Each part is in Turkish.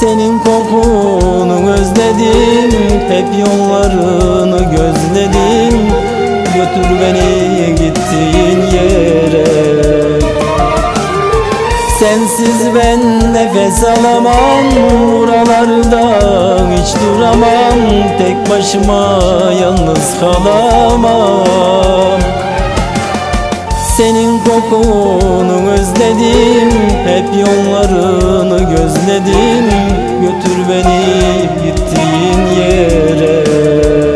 Senin kokunu özledim Hep yollarını gözledim. Götür beni gittiğin yere. Sensiz ben nefes alamam Buralarda hiç duramam. Tek başıma yalnız kalamam. Senin kokunu özledim. Hep yollarını gözledim. Götür beni gittiğin yere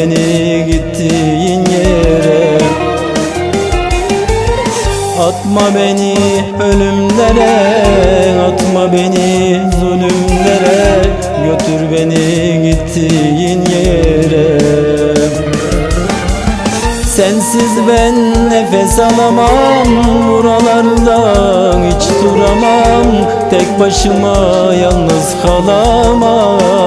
beni gittiğin yere. Atma beni ölümlere Atma beni zulümlere Götür beni gittiğin yere. Sensiz ben nefes alamam Buralarda hiç duramam Tek başıma yalnız kalamam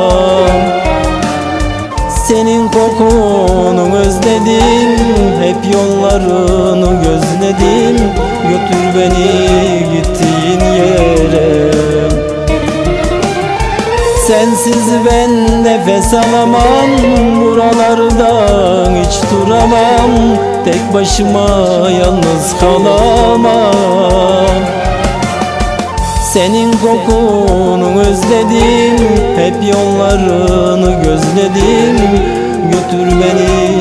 özledim Hep yollarını gözledim. Götür beni gittiğin yere. Sensiz ben nefes alamam Buralarda hiç duramam. Tek başıma yalnız kalamam. Senin kokunu özledim Hep yollarını gözledim. Götür beni